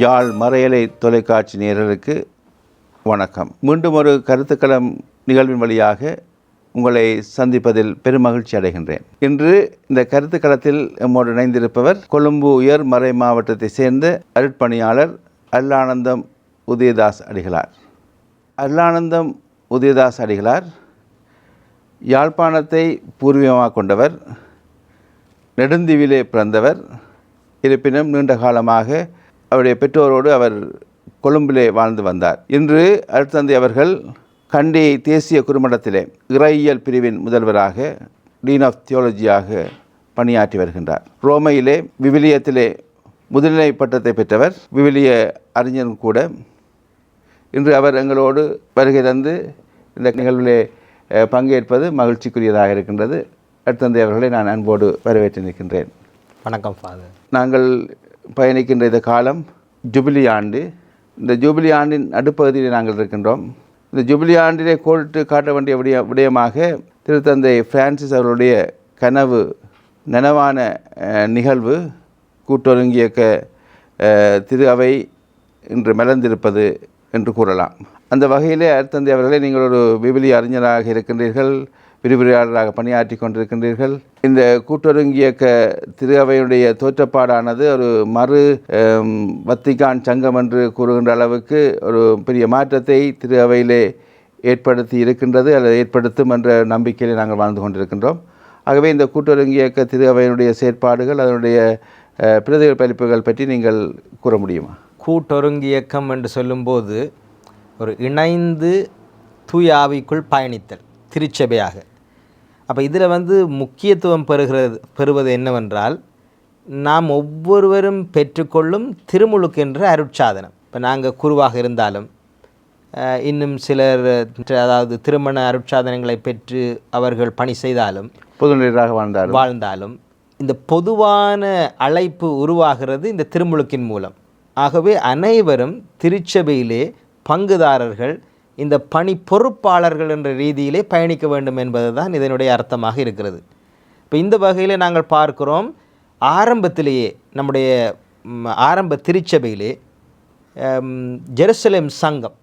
யாழ் மறையலை தொலைக்காட்சி நேயர்களுக்கு வணக்கம். மீண்டும் ஒரு கருத்துக்களம் நிகழ்வின் வழியாக உங்களை சந்திப்பதில் பெருமகிழ்ச்சி அடைகின்றேன். இன்று இந்த கருத்துக்களத்தில் நம்மோடு இணைந்திருப்பவர் கொழும்பு உயர் மறை மாவட்டத்தை சேர்ந்த அருட்பணியாளர் அல்லானந்தம் உதயதாஸ் அடிகளார். அல்லானந்தம் உதயதாஸ் அடிகளார் யாழ்ப்பாணத்தை பூர்வீகமாக கொண்டவர் நெடுந்தீவிலே பிறந்தவர் இருப்பினும் நீண்ட காலமாக அவருடைய பெற்றோரோடு அவர் கொழும்பிலே வாழ்ந்து வந்தார். இன்று அருட்தந்தை அவர்கள் கண்டி தேசிய குறுமடத்திலே இறையியல் பிரிவின் முதல்வராக டீன் ஆஃப் தியோலஜியாக பணியாற்றி வருகின்றார். ரோமையிலே விவிலியத்திலே முதுநிலை பட்டத்தை பெற்றவர் விவிலிய அறிஞரும் கூட. இன்று அவர் எங்களோடு வருகை தந்து இந்த நிகழ்விலே பங்கேற்பது மகிழ்ச்சிக்குரியதாக இருக்கின்றது. அடுத்தந்தை அவர்களை நான் அன்போடு வரவேற்று நிற்கின்றேன். வணக்கம் ஃபாதர் நாங்கள் பயணிக்கின்ற இந்த காலம் ஜூபிலி ஆண்டு. இந்த ஜூபிலி ஆண்டின் நடுப்பகுதியில் நாங்கள் இருக்கின்றோம். இந்த ஜூபிலி ஆண்டிலே கோடிட்டு காட்ட வேண்டிய விடய விடயமாக திருத்தந்தை பிரான்சிஸ் அவருடைய கனவு நனவான நிகழ்வு கூட்டொருங்கியக்க திரு அவை இன்று மலர்ந்திருப்பது என்று கூறலாம். அந்த வகையிலே அருத்தந்தை அவர்களே நீங்கள் ஒரு விபிலி அறிஞராக இருக்கின்றீர்கள். விரிவுரையாளராக பணியாற்றி கொண்டிருக்கின்றீர்கள். இந்த கூட்டொருங்கியக்க திரு அவையுடைய தோற்றப்பாடானது ஒரு மறு வத்திகான் சங்கம் என்று கூறுகின்ற அளவுக்கு ஒரு பெரிய மாற்றத்தை திரு அவையிலே ஏற்படுத்தி இருக்கின்றது அல்லது ஏற்படுத்தும் என்ற நம்பிக்கையில் நாங்கள் வாழ்ந்து கொண்டிருக்கின்றோம். ஆகவே இந்த கூட்டொருங்கியக்க திரு அவையினுடைய செயற்பாடுகள் அதனுடைய பிரதிபலிப்புகள் பிரதிகள் பதிப்புகள் பற்றி நீங்கள் கூற முடியுமா? கூட்டொருங்கியக்கம் என்று சொல்லும்போது ஒரு இணைந்து தூயாவிக்குள் பயணித்தல் திருச்சபையாக. அப்போ இதில் வந்து முக்கியத்துவம் பெறுகிறது பெறுவது என்னவென்றால் நாம் ஒவ்வொருவரும் பெற்றுக்கொள்ளும் திருமுழுக்கு என்ற அருட்சாதனம். இப்போ நாங்கள் குருவாக இருந்தாலும் இன்னும் சிலர் அதாவது திருமண அருட்சாதனங்களை பெற்று அவர்கள் பணி செய்தாலும் பொதுநிலையாக வாழ்ந்தார் வாழ்ந்தாலும் இந்த பொதுவான அழைப்பு உருவாகிறது இந்த திருமுழுக்கின் மூலம். ஆகவே அனைவரும் திருச்சபையிலே பங்குதாரர்கள் இந்த பணி பொறுப்பாளர்கள் என்ற ரீதியிலே பயணிக்க வேண்டும் என்பது தான் இதனுடைய அர்த்தமாக இருக்கிறது. இப்போ இந்த வகையில் நாங்கள் பார்க்கிறோம் ஆரம்பத்திலேயே நம்முடைய ஆரம்ப திருச்சபையிலே ஜெருசலேம் சங்கம்.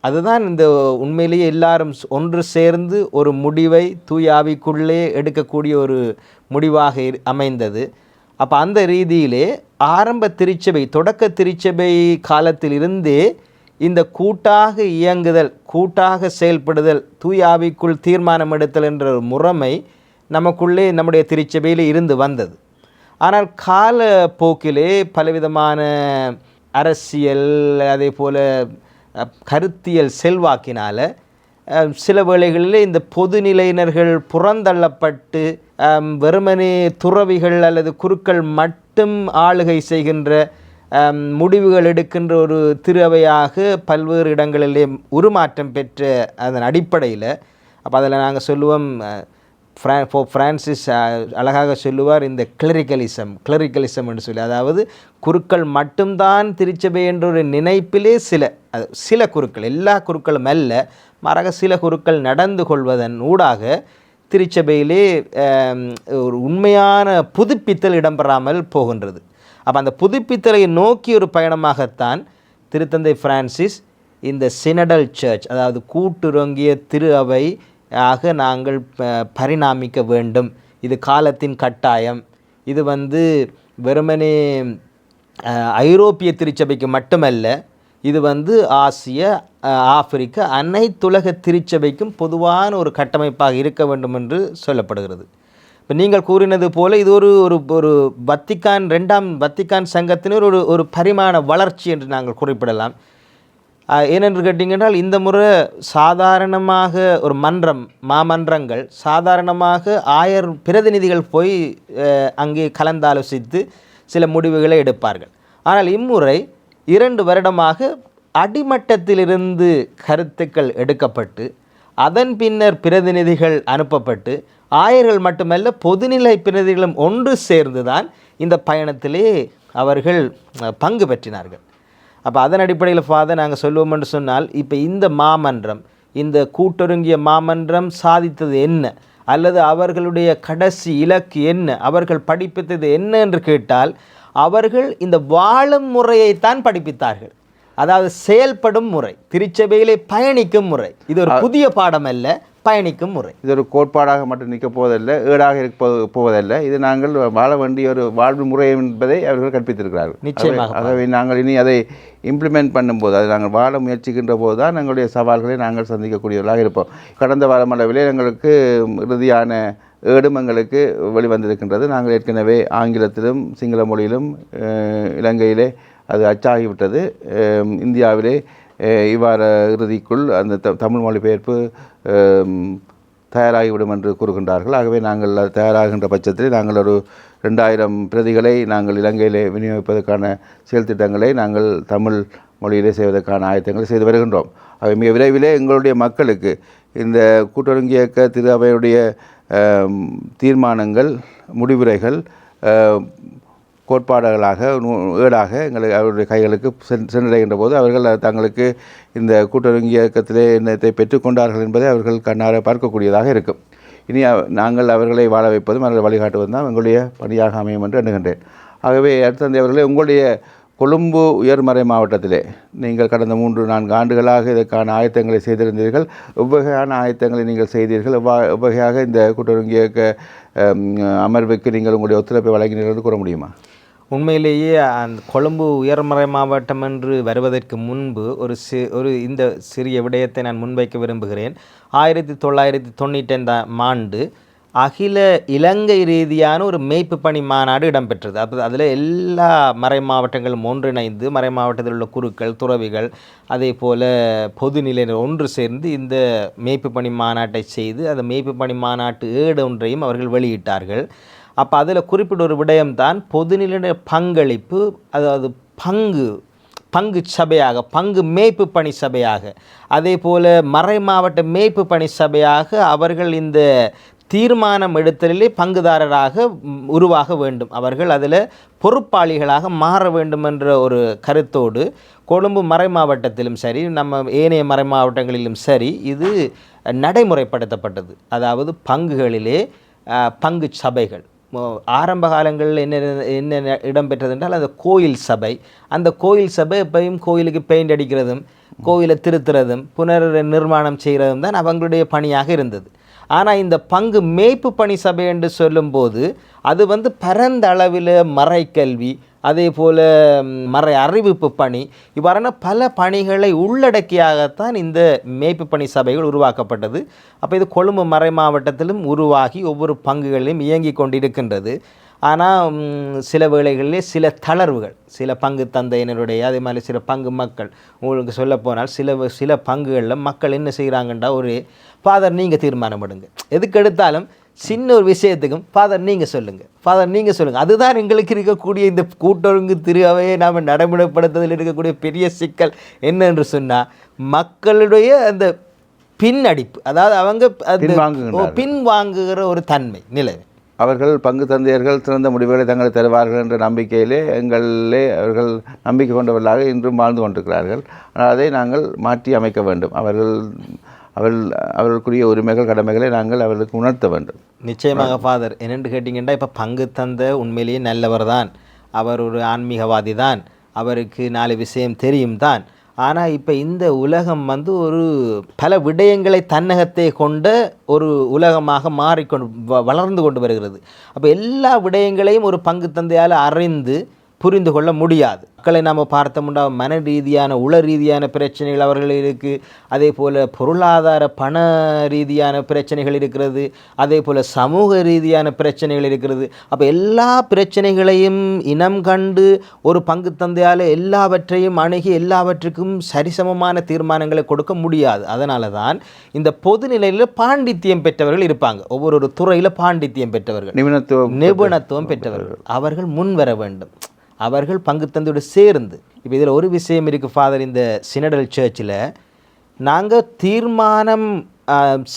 அதுதான் இந்த உண்மையிலேயே எல்லாரும் ஒன்று சேர்ந்து ஒரு முடிவை தூயாவிக்குள்ளே எடுக்கக்கூடிய ஒரு முடிவாக இரு- அமைந்தது. அப்போ அந்த ரீதியிலே ஆரம்ப திருச்சபை தொடக்க திருச்சபை காலத்திலிருந்தே இந்த கூட்டாக இயங்குதல் கூட்டாக செயல்படுதல் தூயாவிக்குள் தீர்மானம் எடுத்தல் என்ற ஒரு முறைமை நமக்குள்ளே நம்முடைய திருச்சபையில் இருந்து வந்தது. ஆனால் கால போக்கிலே பலவிதமான அரசியல் அதே போல் கருத்தியல் செல்வாக்கினால் சில வேளைகளில் இந்த பொதுநிலையினர்கள் புறந்தள்ளப்பட்டு வெறுமனே துறவிகள் அல்லது குருக்கள் மட்டும் ஆளுகை செய்கின்ற முடிவுகள் எடுக்கின்ற ஒரு திருவையாக பல்வேறு இடங்களிலே உருமாற்றம் பெற்ற அதன் அடிப்படையில் அப்போ அதில் நாங்கள் சொல்லுவோம் ஃப்ரா ஃபோ ஃப்ரான்சிஸ் அழகாக சொல்லுவார் இந்த கிளரிக்கலிசம் கிளரிக்கலிசம் என்று சொல்லி. அதாவது குருக்கள் மட்டும்தான் திருச்சபை என்ற ஒரு நினைப்பிலே சில அது சில குருக்கள் எல்லா குருக்களும் அல்ல மாறாக சில குருக்கள் நடந்து கொள்வதன் ஊடாக திருச்சபையிலே ஒரு உண்மையான புதுப்பித்தல் இடம்பெறாமல் போகின்றது. அப்போ அந்த புதுப்பித்தலை நோக்கி ஒரு பயணமாகத்தான் திருத்தந்தை பிரான்சிஸ் இந்த சினடல் சர்ச் அதாவது கூட்டுறங்கிய திரு அவை ஆக நாங்கள் ப- பரிணாமிக்க வேண்டும். இது காலத்தின் கட்டாயம். இது வந்து வெறுமனே ஐரோப்பிய திருச்சபைக்கு மட்டுமல்ல இது வந்து ஆசிய ஆப்பிரிக்க அனைத்துலக திருச்சபைக்கும் பொதுவான ஒரு கட்டமைப்பாக இருக்க வேண்டும் என்று சொல்லப்படுகிறது. இப்போ நீங்கள் கூறினது போல இது ஒரு ஒரு ஒரு வத்திக்கான் ரெண்டாம் வத்திக்கான் சங்கத்தினர் ஒரு ஒரு பரிமாண வளர்ச்சி என்று நாங்கள் குறிப்பிடலாம். ஏனென்று கேட்டிங்கன்றால் இந்த முறை சாதாரணமாக ஒரு மன்றம் மாமன்றங்கள் சாதாரணமாக ஆயர் பிரதிநிதிகள் போய் அங்கே கலந்தாலோசித்து சில முடிவுகளை எடுப்பார்கள். ஆனால் இம்முறை இரண்டு வருடமாக அடிமட்டத்திலிருந்து கருத்துக்கள் எடுக்கப்பட்டு அதன் பின்னர் பிரதிநிதிகள் அனுப்பப்பட்டு ஆயர்கள் மட்டுமல்ல பொதுநிலை பிரதிநிதிகளும் ஒன்று சேர்ந்துதான் இந்த பயணத்திலே அவர்கள் பங்கு பெற்றினார்கள். அப்போ அதன் அடிப்படையில் ஃபாதர் நாங்கள் சொல்லுவோம் என்று சொன்னால் இப்போ இந்த மாமன்றம் இந்த கூட்டொருங்கிய மாமன்றம் சாதித்தது என்ன? அல்லது அவர்களுடைய கடைசி இலக்கு என்ன? அவர்கள் படிப்பித்தது என்ன என்று கேட்டால் அவர்கள் இந்த வாழும் முறையைத்தான் படிப்பித்தார்கள். அதாவது செயல்படும் முறை திருச்சபையிலே பயணிக்கும் முறை. இது ஒரு புதிய பாடம் அல்ல பயணிக்கும் முறை. இது ஒரு கோட்பாடாக மட்டும் நிற்கப் போவதல்ல ஏடாக இருக்க போவதல்ல இது நாங்கள் வாழ வேண்டிய ஒரு வாழ்வு முறை என்பதை அவர்கள் கற்பித்திருக்கிறார்கள் நிச்சயமாக ஆகவே- நாங்கள் இனி அதை இம்ப்ளிமெண்ட் பண்ணும்போது அது நாங்கள் வாழ முயற்சிக்கின்ற போது தான் எங்களுடைய சவால்களை நாங்கள் சந்திக்கக்கூடியவர்களாக இருப்போம் கடந்த வாரம் அளவிலே எங்களுக்கு இறுதியான ஏடும் எங்களுக்கு வெளிவந்திருக்கின்றது நாங்கள் ஏற்கனவே ஆங்கிலத்திலும் சிங்கள மொழியிலும் இலங்கையிலே அது அச்சாகிவிட்டது இந்தியாவிலே அஹ், இவ்வார இறுதிக்குள் அந்த த- தமிழ் மொழிபெயர்ப்பு தயாராகிவிடும் என்று கூறுகின்றார்கள். ஆகவே நாங்கள் தயாராகின்ற பட்சத்தில் நாங்கள் ஒரு ரெண்டாயிரம் பிரதிகளை நாங்கள் இலங்கையிலே விநியோகிப்பதற்கான செயல் திட்டங்களை நாங்கள் தமிழ் மொழியிலே செய்வதற்கான ஆயத்தங்களை செய்து வருகின்றோம். அவை மிக விரைவிலே எங்களுடைய மக்களுக்கு இந்த கூட்டுறங்கு இயக்க திரு அவையுடைய தீர்மானங்கள் முடிவுரைகள் கோட்பாடுகளாக ஏடாக எங்களை அவருடைய கைகளுக்கு சென்- சென்றடைகின்ற போது அவர்கள் தங்களுக்கு இந்த கூட்டுறவு இயக்கத்திலே என்னத்தை பெற்றுக்கொண்டார்கள் என்பதை அவர்கள் கண்ணார பார்க்கக்கூடியதாக இருக்கும். இனி நாங்கள் அவர்களை வாழ வைப்பதும் அவர்களை வழிகாட்டுவதும் தான் எங்களுடைய பணியாக அமையும் என்று எண்ணுகின்றேன். ஆகவே அடுத்தந்தை அவர்களே உங்களுடைய கொழும்பு உயர்மறை மாவட்டத்திலே நீங்கள் கடந்த மூன்று நான்கு ஆண்டுகளாக இதற்கான ஆயத்தங்களை செய்திருந்தீர்கள். எவ்வகையான ஆயத்தங்களை நீங்கள் செய்தீர்கள்? எவ்வா எவ்வகையாக இந்த கூட்டுறவு இயக்க அமர்வுக்கு நீங்கள் உங்களுடைய ஒத்துழைப்பை வழங்கினீர்கள் என்று கூற முடியுமா? உண்மையிலேயே அந்த கொழும்பு உயர்மறை மாவட்டம் என்று வருவதற்கு முன்பு ஒரு சி ஒரு இந்த சிறிய விடயத்தை நான் முன்வைக்க விரும்புகிறேன். ஆயிரத்தி தொள்ளாயிரத்தி தொண்ணூற்றி ஐந்தாம் ஆண்டு அகில இலங்கை ரீதியான ஒரு மேய்ப்பு பணி மாநாடு இடம்பெற்றது. அப்போ அதில் எல்லா மறை மாவட்டங்களும் ஒன்றிணைந்து மறை மாவட்டத்தில் உள்ள குருக்கள் துறவிகள் அதே போல் பொதுநிலையினர் ஒன்று சேர்ந்து இந்த மேய்ப்பு பணி மாநாட்டை செய்து அந்த மேய்ப்பு பணி மாநாட்டு ஏடு ஒன்றையும் அவர்கள் வெளியிட்டார்கள். அப்போ அதில் குறிப்பிட்ட ஒரு விடயம்தான் பொதுநிலைய பங்களிப்பு அதாவது பங்கு பங்கு சபையாக பங்கு மேய்ப்பு பணி சபையாக. அதே போல் மறை மாவட்ட மேய்ப்பு பணி சபையாக அவர்கள் இந்த தீர்மானம் எடுத்தலிலே பங்குதாரராக உருவாக வேண்டும். அவர்கள் அதில் பொறுப்பாளிகளாக மாற வேண்டும் என்ற ஒரு கருத்தோடு கொழும்பு மறை மாவட்டத்திலும் சரி நம்ம ஏனைய மறை மாவட்டங்களிலும் சரி இது நடைமுறைப்படுத்தப்பட்டது. அதாவது பங்குகளிலே பங்கு சபைகள். ஆரம்ப காலங்களில் என்ன என்ன இடம்பெற்றது என்றால் அந்த கோயில் சபை. அந்த கோயில் சபை எப்பயும் கோயிலுக்கு பெயிண்ட் அடிக்கிறதும் கோயிலை திருத்துறதும் புனர் நிர்மாணம் செய்கிறதும் தான் அவங்களுடைய பணியாக இருந்தது. ஆனால் இந்த பங்கு மேய்ப்பு பணி சபை என்று சொல்லும்போது அது வந்து பரந்த அளவில் மறைக்கல்வி அதே போல் மறை அறிவிப்பு பணி. இவ்வாறான பல பணிகளை உள்ளடக்கியாகத்தான் இந்த மேய்ப்பு பணி சபைகள் உருவாக்கப்பட்டது. அப்போ இது கொழும்பு மறை மாவட்டத்திலும் உருவாகி ஒவ்வொரு பங்குகளிலும் இயங்கி கொண்டிருக்கின்றது. ஆனால் சில வேளைகளிலே சில தளர்வுகள் சில பங்கு தந்தையினருடைய அதே மாதிரி சில பங்கு மக்கள் உங்களுக்கு சொல்ல போனால் சில சில பங்குகளில் மக்கள் என்ன செய்கிறாங்கன்றா ஒரு ஃபாதர் நீங்கள் தீர்மானம் எடுங்க எதுக்கு எடுத்தாலும் சின்ன ஒரு விஷயத்துக்கும் ஃபாதர் நீங்கள் சொல்லுங்கள் ஃபாதர் நீங்கள் சொல்லுங்கள் அதுதான் எங்களுக்கு இருக்கக்கூடிய இந்த கூட்டொழுங்கு திருவையை நாம் நடைமுறைப்படுத்துவதில் இருக்கக்கூடிய பெரிய சிக்கல் என்ன என்று சொன்னால் மக்களுடைய அந்த பின்னடிப்பு அதாவது அவங்க பின்வாங்குகின்றார்கள். ஓ, பின்வாங்குகிற ஒரு தன்மை நிலை அவர்கள் பங்கு தந்தையர்கள் சிறந்த முடிவுகளை தங்கள் தருவார்கள் என்ற நம்பிக்கையிலே எங்களிலே அவர்கள் நம்பிக்கை கொண்டவர்களாக இன்றும் வாழ்ந்து கொண்டிருக்கிறார்கள். ஆனால் அதை நாங்கள் மாற்றி அமைக்க வேண்டும். அவர்கள் அவள் அவர்களுக்குரிய உரிமைகள் கடமைகளை நாங்கள் அவர்களுக்கு உணர்த்த வேண்டும். நிச்சயமாக ஃபாதர் என்னென்று கேட்டிங்கன்னா இப்போ பங்கு தந்த உண்மையிலேயே நல்லவர் தான் அவர் ஒரு ஆன்மீகவாதி தான் அவருக்கு நாலு விஷயம் தெரியும் தான். ஆனால் இப்போ இந்த உலகம் வந்து ஒரு பல விடயங்களை தன்னகத்தை கொண்ட ஒரு உலகமாக மாறிக்கொண்டு வ- வளர்ந்து கொண்டு வருகிறது. அப்போ எல்லா விடயங்களையும் ஒரு பங்கு தந்தையால் அறிந்து புரிந்து கொள்ள முடியாது. மக்களை நாம் பார்த்தோம்னா மன ரீதியான உள ரீதியான பிரச்சனைகள் அவர்கள் இருக்குது அதே போல் பொருளாதார பண ரீதியான பிரச்சனைகள் இருக்கிறது. அதே போல் சமூக ரீதியான பிரச்சனைகள் இருக்கிறது. அப்போ எல்லா பிரச்சனைகளையும் இனம் கண்டு ஒரு பங்கு தந்தையால் எல்லாவற்றையும் அணுகி எல்லாவற்றுக்கும் சரிசமமான தீர்மானங்களை கொடுக்க முடியாது. அதனால தான் இந்த பொதுநிலையில் பாண்டித்தியம் பெற்றவர்கள் இருப்பாங்க. ஒவ்வொரு துறையில் பாண்டித்தியம் பெற்றவர்கள். நிபுணத்துவம் நிபுணத்துவம் பெற்றவர்கள். அவர்கள் முன் வர வேண்டும். அவர்கள் பங்கு தந்தோடு சேர்ந்து இப்போ இதில் ஒரு விஷயம் இருக்குது ஃபாதர் இந்த சினடல் சர்ச்சில் நாங்கள் தீர்மானம்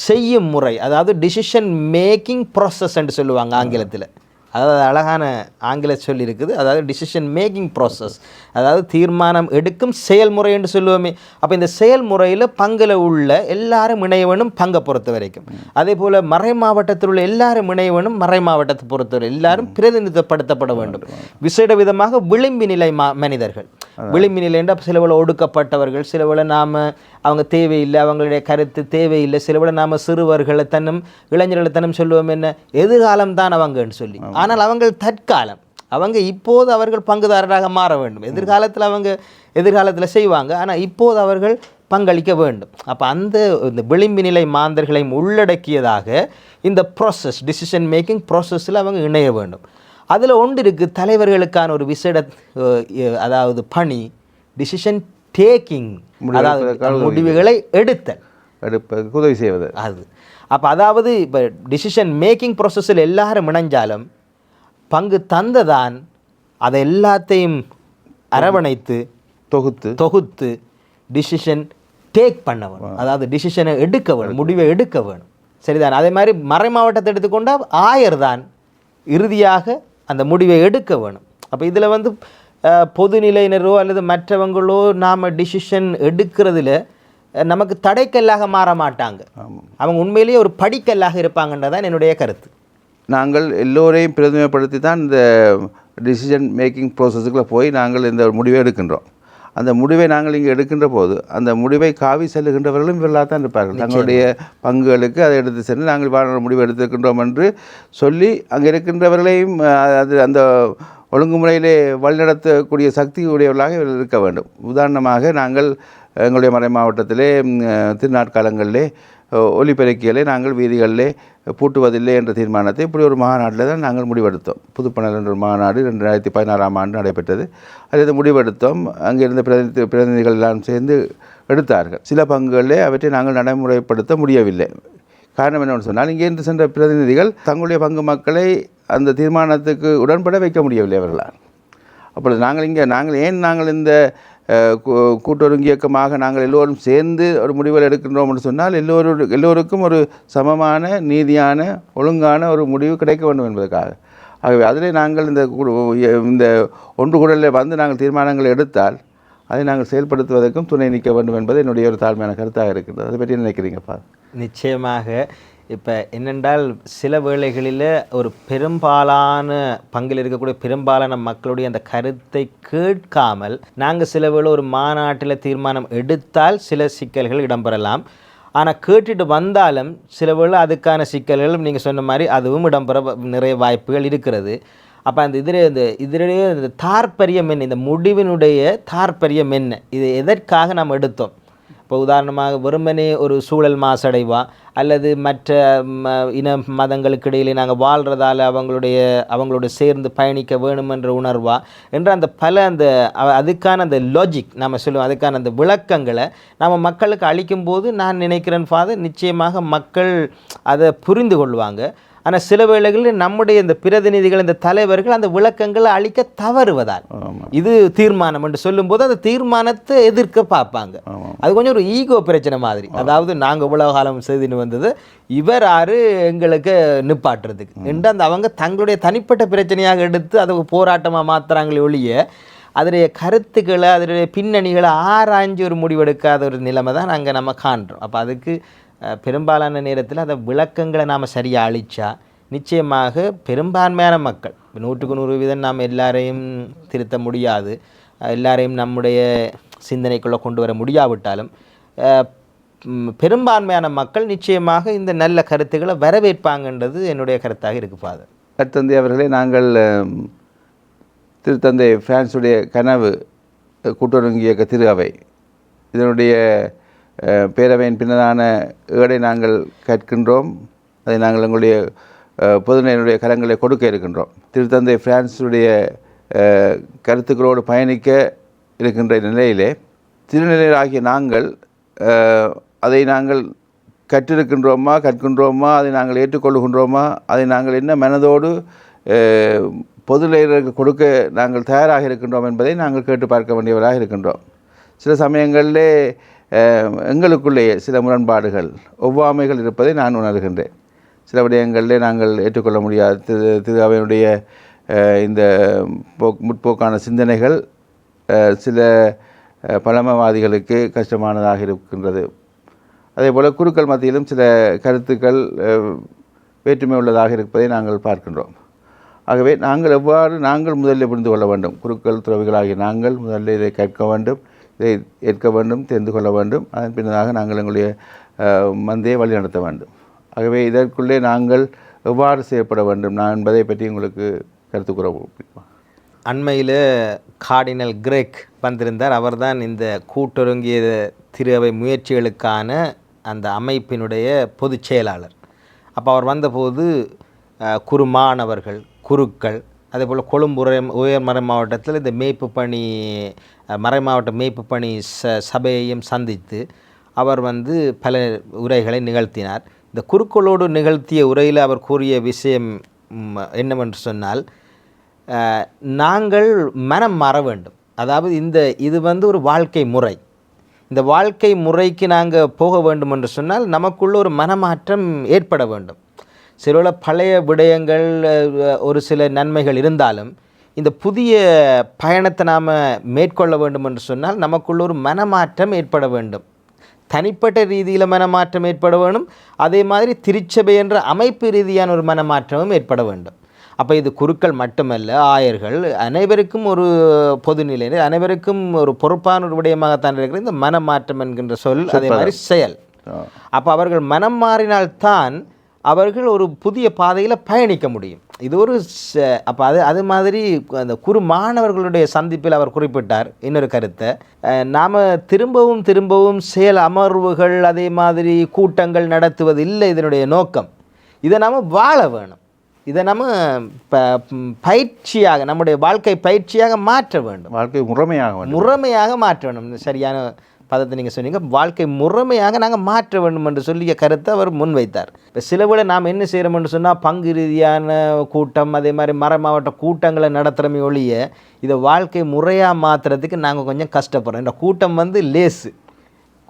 செய்யும் முறை அதாவது டிசிஷன் மேக்கிங் ப்ராசஸ் என்று சொல்லுவாங்க ஆங்கிலத்தில். அதாவது அழகான ஆங்கில சொல் இருக்குது. அதாவது டிசிஷன் மேக்கிங் ப்ராசஸ் அதாவது தீர்மானம் எடுக்கும் செயல்முறை என்று சொல்லுவோமே. அப்போ இந்த செயல்முறையில் பங்கில் உள்ள எல்லாரும் இணைய வேணும் பங்கை பொறுத்த வரைக்கும். அதே போல் மறை மாவட்டத்தில் உள்ள எல்லாரும் இணைய வேணும் மறை மாவட்டத்தை பொறுத்தவரை எல்லாரும் பிரதிநிதித்துவப்படுத்தப்பட வேண்டும். விசேட விதமாக விளிம்பு நிலை மா மனிதர்கள். விளிம்பு நிலைன்ற சிலவில் ஒடுக்கப்பட்டவர்கள் சிலவில் நாம் அவங்க தேவையில்லை அவங்களுடைய கருத்து தேவையில்லை. சிலவில் நாம் சிறுவர்களை தன்னும் இளைஞர்களை தன்னும் சொல்லுவோம் என்ன? எதிர்காலம் தான் அவங்கன்னு சொல்லி. ஆனால் அவங்கள் தற்காலம். அவங்க இப்போது அவர்கள் பங்குதாரராக மாற வேண்டும். எதிர்காலத்தில் அவங்க எதிர்காலத்தில் செய்வாங்க. ஆனால் இப்போது அவர்கள் பங்களிக்க வேண்டும். அப்போ அந்த இந்த விளிம்பு நிலை மாந்தர்களையும் உள்ளடக்கியதாக இந்த ப்ராசஸ் டிசிஷன் மேக்கிங் ப்ராசஸில் அவங்க இணைய வேண்டும். அதில் ஒன்று இருக்குது தலைவர்களுக்கான ஒரு விசேட அதாவது பணி டிசிஷன் டேக்கிங் அதாவது முடிவுகளை எடுத்தல். எடுப்பதற்கு உதவி செய்வது. அது. அப்போ அதாவது இப்போ டிசிஷன் மேக்கிங் ப்ராசஸில் எல்லாரும் இணைஞ்சாலும் பங்கு தந்ததான் அதை எல்லாத்தையும் அரவணைத்து தொகுத்து. தொகுத்து டிசிஷன் டேக் பண்ண வேணும். அதாவது டிசிஷனை எடுக்க வேணும் முடிவை எடுக்க வேணும். சரிதான். அதே மாதிரி மறை மாவட்டத்தை எடுத்துக்கொண்டால் ஆயர் தான் இறுதியாக அந்த முடிவை எடுக்க வேணும். அப்போ இதில் வந்து பொதுநிலையினரோ அல்லது மற்றவங்களோ நாம் டிசிஷன் எடுக்கிறதுல நமக்கு தடைக்கல்லாக மாற மாட்டாங்க. அவங்க உண்மையிலேயே ஒரு படிக்கல்லாக இருப்பாங்கன்றதான் என்னுடைய கருத்து. நாங்கள் எல்லோரையும் பிரதிமைப்படுத்தி தான் இந்த டிசிஷன் மேக்கிங் ப்ரோசஸுக்குள்ளே போய் நாங்கள் இந்த முடிவை எடுக்கின்றோம். அந்த முடிவை நாங்கள் இங்கே எடுக்கின்ற போது அந்த முடிவை காவி செல்லுகின்றவர்களும் இவர்களாக தான் இருப்பார்கள். தங்களுடைய பங்குகளுக்கு அதை எடுத்து சென்று நாங்கள் இவ்வாறான முடிவு எடுத்திருக்கின்றோம் என்று சொல்லி அங்கே இருக்கின்றவர்களையும் அது அந்த ஒழுங்குமுறையிலே வழிநடத்தக்கூடிய சக்தி உடையவர்களாக இவர்கள் இருக்க வேண்டும். உதாரணமாக நாங்கள் எங்களுடைய மறை மாவட்டத்திலே திருநாட்காலங்களிலே அஹ், ஒலிபெருக்கிகளை நாங்கள் வீதிகளிலே பூட்டுவதில்லை என்ற தீர்மானத்தை இப்படி ஒரு மாநாட்டில் தான் நாங்கள் முடிவெடுத்தோம். புதுப்பணல் என்ற மாநாடு ரெண்டாயிரத்தி பதினாறாம் ஆண்டு நடைபெற்றது. அதில் முடிவெடுத்தோம். அங்கே இருந்த பிரதிநிதி பிரதிநிதிகள் எல்லாம் சேர்ந்து எடுத்தார்கள். சில பங்குகளிலே அவற்றை நாங்கள் நடைமுறைப்படுத்த முடியவில்லை. காரணம் என்னவென்று சொன்னால் இங்கேருந்து சென்ற பிரதிநிதிகள் தங்களுடைய பங்கு மக்களை அந்த தீர்மானத்துக்கு உடன்பட வைக்க முடியவில்லை அவர்களால். அப்பொழுது நாங்கள் இங்கே நாங்கள் ஏன் நாங்கள் இந்த கூ- கூட்டுறவு இயக்கமாக நாங்கள் எல்லோரும் சேர்ந்து ஒரு முடிவுகள் எடுக்கின்றோம் சொன்னால் எல்லோரும் எல்லோருக்கும் ஒரு சமமான நீதியான ஒழுங்கான ஒரு முடிவு கிடைக்க வேண்டும் என்பதற்காக. ஆகவே அதிலே நாங்கள் இந்த இந்த ஒன்று குரலில் வந்து நாங்கள் தீர்மானங்கள் எடுத்தால் அதை நாங்கள் செயல்படுத்துவதற்கும் துணை நிற்க வேண்டும் என்பது என்னுடைய ஒரு தாழ்மையான கருத்தாக இருக்கின்றது. அதை பற்றி நினைக்கிறீங்கப்பா? நிச்சயமாக இப்போ என்னென்றால் சில வேளைகளில் ஒரு பெரும்பாலான பங்கில் இருக்கக்கூடிய பெரும்பாலான மக்களுடைய அந்த கருத்தை கேட்காமல் நாங்கள் சில வேளை ஒரு மாநாட்டில் தீர்மானம் எடுத்தால் சில சிக்கல்கள் இடம்பெறலாம். ஆனால் கேட்டுட்டு வந்தாலும் சில வேளை அதுக்கான சிக்கல்களும் நீங்கள் சொன்ன மாதிரி அதுவும் இடம்பெற நிறைய வாய்ப்புகள் இருக்கிறது. அப்போ அந்த இதில் இந்த இதனுடைய இந்த தாற்பரியம் என்ன? இந்த முடிவினுடைய தாற்பரியம் என்ன? இது எதற்காக நாம் எடுத்தோம்? இப்போ உதாரணமாக வெறுமனே ஒரு சூழல் மாசடைவா? அல்லது மற்ற ம, இன மதங்களுக்கு இடையிலே நாங்கள் வாழ்கிறதால அவங்களுடைய அவங்களோட சேர்ந்து பயணிக்க வேணுமென்ற உணர்வா? என்ற அந்த பல அந்த அதுக்கான அந்த லாஜிக் நம்ம சொல்லுவோம். அதுக்கான அந்த விளக்கங்களை நம்ம மக்களுக்கு அளிக்கும்போது நான் நினைக்கிறேன் ஃபாதர் நிச்சயமாக மக்கள் அதை புரிந்து கொள்வாங்க. ஆனால் சில வேளைகளில் நம்முடைய இந்த பிரதிநிதிகள் இந்த தலைவர்கள் அந்த விளக்கங்களை அளிக்க தவறுவதால். இது தீர்மானம் என்று சொல்லும்போது அந்த தீர்மானத்தை எதிர்க்க பார்ப்பாங்க. அது கொஞ்சம் ஒரு ஈகோ பிரச்சனை மாதிரி. அதாவது நாங்கள் இவ்வளவு காலம் செய்துன்னு வந்தது இவர் ஆறு எங்களுக்கு நிப்பாட்டுறதுக்கு. என்று அந்த அவங்க தங்களுடைய தனிப்பட்ட பிரச்சனையாக எடுத்து அதை போராட்டமாக மாத்துறாங்களே ஒழிய அதனுடைய கருத்துக்களை அதனுடைய பின்னணிகளை ஆராய்ஞ்சு ஒரு முடிவெடுக்காத ஒரு நிலைமை தான் நாங்கள் நம்ம காண்றோம். அப்போ அதுக்கு பெரும்பாலான நேரத்தில் அந்த விளக்கங்களை நாம் சரியாக அளித்தா நிச்சயமாக பெரும்பான்மையான மக்கள் நூற்றுக்கு நூறு வீதம் நாம் எல்லாரையும் திருத்த முடியாது எல்லாரையும் நம்முடைய சிந்தனைக்குள்ளே கொண்டு வர முடியாவிட்டாலும் பெரும்பான்மையான மக்கள் நிச்சயமாக இந்த நல்ல கருத்துக்களை வரவேற்பாங்கன்றது என்னுடைய கருத்தாக இருக்குது ஃபாதர். கருத்தந்தை அவர்களே நாங்கள் திருத்தந்தை பிரான்ஸுடைய கனவு கூட்டுறவு இயக்க திரு அவை இதனுடைய பேரவையின் பின்னரான ஏடை நாங்கள் கேட்கின்றோம். அதை நாங்கள் எங்களுடைய அஹ், கரங்களை கொடுக்க இருக்கின்றோம். திருத்தந்தை பிரான்ஸுடைய கருத்துக்களோடு பயணிக்க இருக்கின்ற நிலையிலே திருநிலையராகிய நாங்கள் அதை நாங்கள் கற்றிருக்கின்றோமா கற்கின்றோமா அதை நாங்கள் ஏற்றுக்கொள்கின்றோமா அதை நாங்கள் என்ன மனதோடு பொதுநிலையருக்கு கொடுக்க நாங்கள் தயாராக இருக்கின்றோம் என்பதை நாங்கள் கேட்டு பார்க்க வேண்டியவராக இருக்கின்றோம். சில சமயங்களிலே எங்களுக்குள்ளேயே சில முரண்பாடுகள் ஒவ்வாமைகள் இருப்பதை நான் உணர்கின்றேன். சில விடயங்களிலே நாங்கள் ஏற்றுக்கொள்ள முடியாது. திரு திரு அவையினுடைய இந்த போக் முற்போக்கான சிந்தனைகள் சில பழமவாதிகளுக்கு கஷ்டமானதாக இருக்கின்றது. அதே போல் குருக்கள் மத்தியிலும் சில கருத்துக்கள் வேற்றுமை உள்ளதாக இருப்பதை நாங்கள் பார்க்கின்றோம். ஆகவே நாங்கள் எவ்வாறு நாங்கள் முதலில் புரிந்து கொள்ள வேண்டும்? குருக்கள் துறவிகளாகிய நாங்கள் முதலில் இதை கேட்க வேண்டும். இதை ஏற்க வேண்டும் தெரிந்து கொள்ள வேண்டும். அதன் பின்னதாக நாங்கள் எங்களுடைய அஹ், மந்தையை வழிநடத்த வேண்டும். ஆகவே இதற்குள்ளே நாங்கள் எவ்வாறு செய்யப்பட வேண்டும் நான் என்பதை பற்றி உங்களுக்கு கருத்து கூற அண்மையில் கார்டினல் கிரேக் வந்திருந்தார். அவர்தான் இந்த கூட்டொருங்கிய திருவை முயற்சிகளுக்கான அந்த அமைப்பினுடைய பொதுச் செயலாளர். அப்போ அவர் வந்தபோது அஹ், குரு மாணவர்கள் குருக்கள் அதே போல் கொழும்பு உயர் மறை மாவட்டத்தில் இந்த மேய்ப்பு பணி மறை மாவட்ட மேய்ப்பு பணி ச சபையையும் சந்தித்து அவர் வந்து பல உரைகளை நிகழ்த்தினார். இந்த குருக்களோடு நிகழ்த்திய உரையில் அவர் கூறிய விஷயம் என்னவென்று சொன்னால் நாங்கள் மனம் மாற வேண்டும். அதாவது இந்த இது வந்து ஒரு வாழ்க்கை முறை. இந்த வாழ்க்கை முறைக்கு நாங்கள் போக வேண்டும் என்று சொன்னால் நமக்குள்ள ஒரு மனமாற்றம் ஏற்பட வேண்டும். சில பழைய விடயங்கள் ஒரு சில நன்மைகள் இருந்தாலும் இந்த புதிய பயணத்தை நாம் மேற்கொள்ள வேண்டும் என்று சொன்னால் நமக்குள்ள ஒரு மனமாற்றம் ஏற்பட வேண்டும். தனிப்பட்ட ரீதியில் மனமாற்றம் ஏற்பட வேண்டும் அதே மாதிரி திருச்சபை என்ற அமைப்பு ரீதியான ஒரு மனமாற்றமும் ஏற்பட வேண்டும். அப்போ இது குருக்கள் மட்டுமல்ல ஆயர்கள் அனைவருக்கும் ஒரு பொதுநிலை அனைவருக்கும் ஒரு பொறுப்பான ஒரு விடயமாகத்தான் இருக்கிற இந்த மனமாற்றம் என்கின்ற சொல் அதே மாதிரி செயல். அப்போ அவர்கள் மனம் மாறினால்தான் அவர்கள் ஒரு புதிய பாதையில் பயணிக்க முடியும். இது ஒரு அப்போ அது அது மாதிரி அந்த குரு மாணவர்களுடைய சந்திப்பில் அவர் குறிப்பிட்டார். இன்னொரு கருத்தை நாம் திரும்பவும் திரும்பவும் செயல் அமர்வுகள் அதே மாதிரி கூட்டங்கள் நடத்துவது இல்லை இதனுடைய நோக்கம். இதை நாம் வாழ வேணும். இதை நம்ம ப பயிற்சியாக நம்முடைய வாழ்க்கை பயிற்சியாக மாற்ற வேண்டும். வாழ்க்கை முறைமையாக வேண்டும். முறைமையாக மாற்ற வேண்டும் சரியான பதத்தை நீங்கள் சொன்னீங்க. வாழ்க்கை முறைமையாக நாங்கள் மாற்ற வேண்டும் என்று சொல்லிய கருத்தை அவர் முன்வைத்தார். இப்போ சில நாம் என்ன செய்கிறோம் என்று சொன்னால் பங்கு ரீதியான கூட்டம் அதே மாதிரி மர மாவட்ட கூட்டங்களை நடத்துகிறோமே ஒழிய இதை வாழ்க்கை முறையாக மாற்றுறதுக்கு நாங்கள் கொஞ்சம் கஷ்டப்படுறோம். இந்த கூட்டம் வந்து லேசு.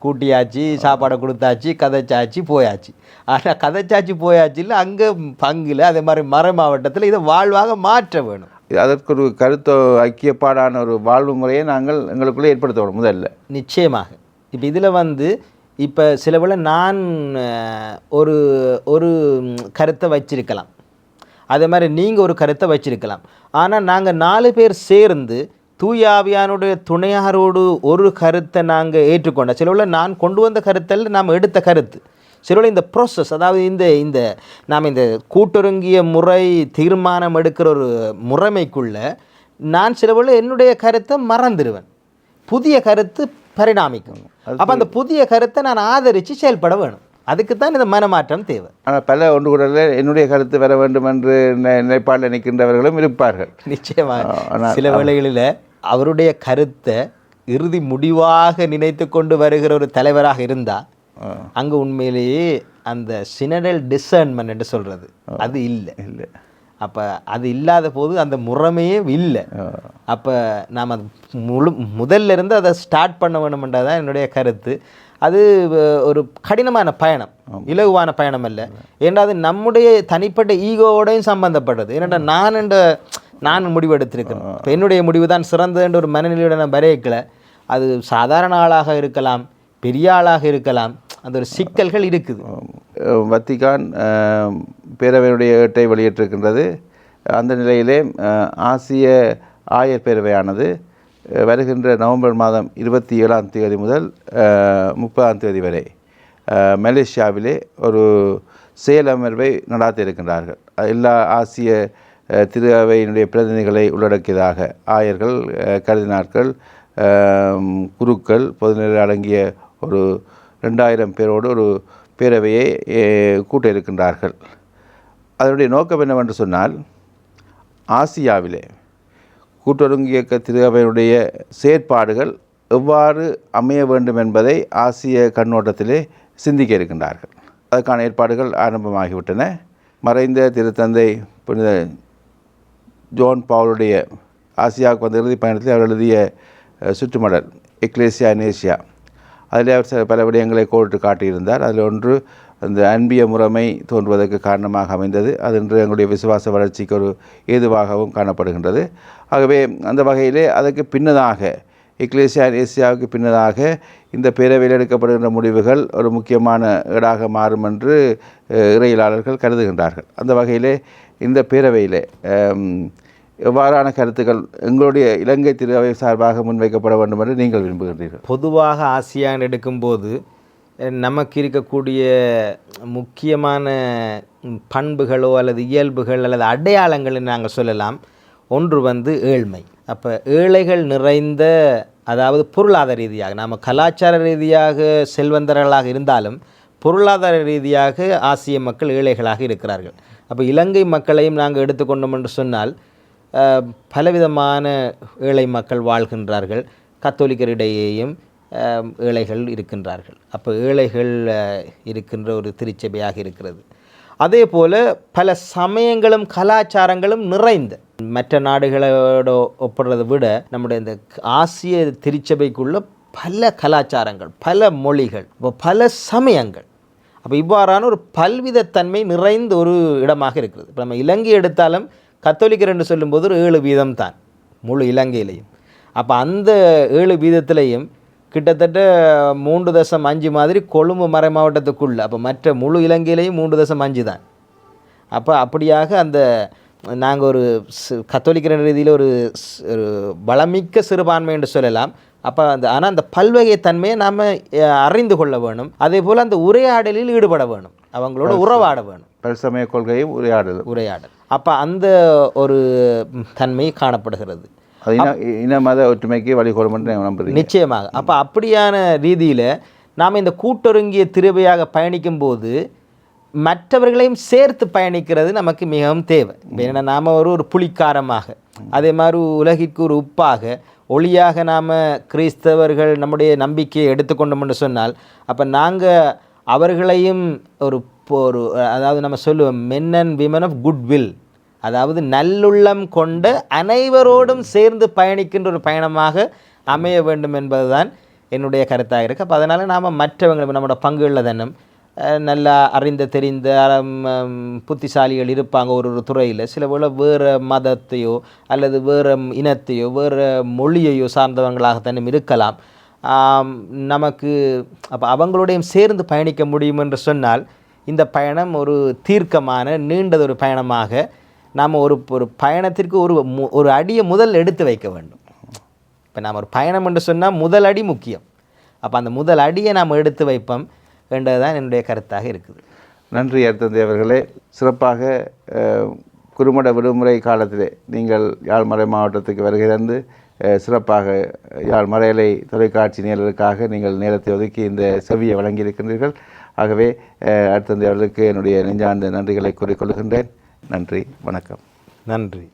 கூட்டியாச்சு சாப்பாடை கொடுத்தாச்சு கதைச்சாச்சு போயாச்சு. ஆனால் கதைச்சாச்சு போயாச்சு இல்லை அங்கே பங்கில் அதே மாதிரி மறை மாவட்டத்தில் இதை வாழ்வாக மாற்ற வேணும். அதற்கு ஒரு கருத்து ஐக்கியப்பாடான ஒரு வாழ்வு முறையை நாங்கள் எங்களுக்குள்ளே ஏற்படுத்தணும் முதல்ல. நிச்சயமாக. இப்போ இதில் வந்து இப்போ சில வேளை நான் ஒரு ஒரு கருத்தை வச்சிருக்கலாம். அதே மாதிரி நீங்கள் ஒரு கருத்தை வச்சிருக்கலாம். ஆனால் நாங்கள் நாலு பேர் சேர்ந்து தூயாவியானுடைய துணையாரோடு ஒரு கருத்தை நாங்கள் ஏற்றுக்கொண்ட சில உள்ள நான் கொண்டு வந்த கருத்தில் நாம் எடுத்த கருத்து. சில வேளை இந்த ப்ரோசஸ் அதாவது இந்த இந்த நாம் இந்த கூட்டொருங்கிய முறை தீர்மானம் எடுக்கிற ஒரு முறைமைக்குள்ள நான் சில வேளை என்னுடைய கருத்தை மறந்துடுவேன். புதிய கருத்து பரிணாமிக்கும். அப்போ அந்த புதிய கருத்தை நான் ஆதரித்து செயல்பட வேணும். அதுக்கு தான் இந்த மனமாற்றம் தேவை. ஆனால் பல ஒன்று கூடல என்னுடைய கருத்து வர வேண்டும் என்று நி- நிலைப்பாடில் நிற்கின்றவர்களும் இருப்பார்கள். நிச்சயமாக சில வேளைகளில் அவருடைய கருத்தை இறுதி முடிவாக நினைத்து கொண்டு வருகிற ஒரு தலைவராக இருந்தால் அங்கே உண்மையிலேயே அந்த சினடல் டிசர்ன்மெண்ட் என்று சொல்கிறது அது இல்லை. இல்லை. அப்போ அது இல்லாத போது அந்த முறைமையே இல்லை. அப்போ நாம் அது முழு முதல்ல இருந்து அதை ஸ்டார்ட் பண்ண வேணுமென்றது தான் என்னுடைய கருத்து. அது ஒரு கடினமான பயணம். இலகுவான பயணம் அல்ல. ஏன்னா அது நம்முடைய தனிப்பட்ட ஈகோவோடையும் சம்பந்தப்பட்டது ஏன்னா நான் என்ற நான் முடிவு எடுத்திருக்கிறேன் இப்போ என்னுடைய முடிவு தான் சிறந்ததுன்ற ஒரு மனநிலையோட நான் வரையக்கல. அது சாதாரண ஆளாக இருக்கலாம் பெரிய ஆளாக இருக்கலாம். அந்த ஒரு சிக்கல்கள் இருக்குது. வத்திகான் பேரவையினுடைய ஏட்டை வெளியிட்டிருக்கின்றது. அந்த நிலையிலே ஆசிய ஆயர் பேரவையானது வருகின்ற நவம்பர் மாதம் இருபத்தி ஏழாம் தேதி முதல் முப்பதாம் தேதி வரை மலேசியாவிலே ஒரு செயலமர்வை நடாத்த இருக்கின்றார்கள் எல்லா ஆசிய திருவையினுடைய திரு அவையினுடைய பிரதிநிதிகளை உள்ளடக்கியதாக ஆயர்கள் கருதினார்கள். குருக்கள் பொதுநிலை அடங்கிய ஒரு ரெண்டாயிரம் பேரோடு ஒரு பேரவையை கூட்ட இருக்கின்றார்கள் அதனுடைய நோக்கம் என்னவென்று சொன்னால் ஆசியாவிலே கூட்டுறவு இயக்க திருவையினுடைய செயற்பாடுகள் எவ்வாறு அமைய வேண்டும் என்பதை ஆசிய கண்ணோட்டத்திலே சிந்திக்க இருக்கின்றார்கள். அதற்கான ஏற்பாடுகள் ஆரம்பமாகிவிட்டன. மறைந்த திருத்தந்தை புனித ஜோன் பாவலுடைய ஆசியாவுக்கு வந்த இறுதி பயணத்தில் அவர் எழுதிய சுற்றுமடல் எக்லேசியா நேசியா அதில் அவர் சில பல விடயங்களை கோட்டு காட்டியிருந்தார். அதில் ஒன்று அந்த அன்பிய முறைமை தோன்றுவதற்கு காரணமாக அமைந்தது. அது இன்று எங்களுடைய விசுவாச வளர்ச்சிக்கு ஒரு ஏதுவாகவும் காணப்படுகின்றது. ஆகவே அந்த வகையிலே அதற்கு பின்னதாக இக்லேசியா ஏசியாவுக்கு பின்னதாக இந்த பேரவையில் எடுக்கப்படுகின்ற முடிவுகள் ஒரு முக்கியமான ஈடாக மாறும் என்று இறையிலாளர்கள் இறையியலாளர்கள் கருதுகின்றார்கள். அந்த வகையிலே இந்த பேரவையிலே எவ்வாறான கருத்துக்கள் எங்களுடைய இலங்கை திருவை சார்பாக முன்வைக்கப்பட வேண்டும் என்று நீங்கள் விரும்புகின்றீர்கள். பொதுவாக ஆசியான் எடுக்கும்போது நமக்கு இருக்கக்கூடிய முக்கியமான பண்புகளோ அல்லது இயல்புகள் அல்லது அடையாளங்கள் நாங்கள் சொல்லலாம். ஒன்று வந்து ஏழ்மை. அப்போ ஏழைகள் நிறைந்த அதாவது பொருளாதார ரீதியாக நாம் கலாச்சார ரீதியாக செல்வந்தர்களாக இருந்தாலும் பொருளாதார ரீதியாக ஆசிய மக்கள் ஏழைகளாக இருக்கிறார்கள். அப்போ இலங்கை மக்களையும் நாங்கள் எடுத்துக்கொண்டோம் என்று சொன்னால் பலவிதமான ஏழை மக்கள் வாழ்கின்றார்கள். கத்தோலிக்கரிடையேயும் ஏழைகள் இருக்கின்றார்கள். அப்போ ஏழைகள் இருக்கின்ற ஒரு திருச்சபையாக இருக்கிறது. அதே போல் பல சமயங்களும் கலாச்சாரங்களும் நிறைந்த மற்ற நாடுகளோட ஒப்பிடுறதை விட நம்முடைய இந்த ஆசிய திருச்சபைக்குள்ள பல கலாச்சாரங்கள் பல மொழிகள் பல சமயங்கள். அப்போ இவ்வாறான ஒரு பல்விதத்தன்மை நிறைந்த ஒரு இடமாக இருக்கிறது. இப்போ நம்ம இலங்கை எடுத்தாலும் கத்தோலிக்கர் என்று சொல்லும்போது ஒரு ஏழு வீதம் தான் முழு இலங்கையிலையும். அப்போ அந்த ஏழு வீதத்திலையும் கிட்டத்தட்ட மூன்று தசம் அஞ்சு மாதிரி கொழும்பு மறை மாவட்டத்துக்குள்ள அப்போ மற்ற முழு இலங்கையிலையும் மூன்று தசம் அஞ்சு தான் அப்போ அப்படியாக அந்த நாங்கள் ஒரு கத்தோலிக்கிற ரீதியில் ஒரு ஒரு வளமிக்க சிறுபான்மை என்று சொல்லலாம். அப்போ அந்த ஆனால் அந்த பல்வகைத்தன்மையை நாம் அறிந்து கொள்ள வேணும். அதே போல் அந்த உரையாடலில் ஈடுபட வேணும். அவங்களோட உறவாட வேணும். பல்சமய கொள்கையும் உரையாடலும் உரையாடல். அப்போ அந்த ஒரு தன்மை காணப்படுகிறது. இன இன மத ஒற்றுமைக்கு வழிகோலும் என்று நம்புறீங்க. நிச்சயமாக. அப்போ அப்படியான ரீதியில் நாம் இந்த கூட்டொருங்கிய திருவையாக பயணிக்கும்போது மற்றவர்களையும் சேர்த்து பயணிக்கிறது நமக்கு மிகவும் தேவை. ஏன்னா நாம் ஒரு ஒரு புலிக்காரமாக அதே மாதிரி உலகிற்கு ஒரு உப்பாக ஒளியாக நாம் கிறிஸ்தவர்கள் நம்முடைய நம்பிக்கையை எடுத்துக்கொண்டோம்னு சொன்னால் அப்போ நாங்கள் அவர்களையும் ஒரு இப்போ ஒரு அதாவது நம்ம சொல்லுவோம் men and women of good will அதாவது நல்லுள்ளம் கொண்ட அனைவரோடும் சேர்ந்து பயணிக்கின்ற ஒரு பயணமாக அமைய வேண்டும் என்பதுதான் என்னுடைய கருத்தாக இருக்குது அப்போ அதனால் நாம் மற்றவங்க நம்மளோட பங்குகளில் உள்ளதனும் நல்லா அறிந்த தெரிந்த புத்திசாலிகள் இருப்பாங்க ஒரு ஒரு துறையில். சில போல் வேறு மதத்தையோ அல்லது வேறு இனத்தையோ வேறு மொழியையோ சார்ந்தவங்களாகத்தானும் இருக்கலாம். நமக்கு அப்போ அவங்களோடையும் சேர்ந்து பயணிக்க முடியும் என்று சொன்னால் இந்த பயணம் ஒரு தீர்க்கமான நீண்டதொரு பயணமாக நாம் ஒரு ஒரு பயணத்திற்கு ஒரு மு- ஒரு அடியை முதல் எடுத்து வைக்க வேண்டும். இப்போ நாம் ஒரு பயணம் என்று சொன்னால் முதல் அடி முக்கியம். அப்போ அந்த முதல் அடியை நாம் எடுத்து வைப்போம் என்றதுதான் என்னுடைய கருத்தாக இருக்குது. நன்றி அர்த்தந்தி அவர்களே. சிறப்பாக குறுமட விடுமுறை காலத்திலே நீங்கள் யாழ்மறை மாவட்டத்துக்கு வருகை தந்து சிறப்பாக யாழ் மறையலை தொலைக்காட்சி நேரலுக்காக நீங்கள் நேரத்தை ஒதுக்கி இந்த செவியை வழங்கியிருக்கின்றீர்கள். ஆகவே அடுத்த அர்த்தந்தி அவர்களுக்கு என்னுடைய நெஞ்சார்ந்த நன்றிகளை கூறிக்கொள்கின்றேன் நன்றி வணக்கம். நன்றி.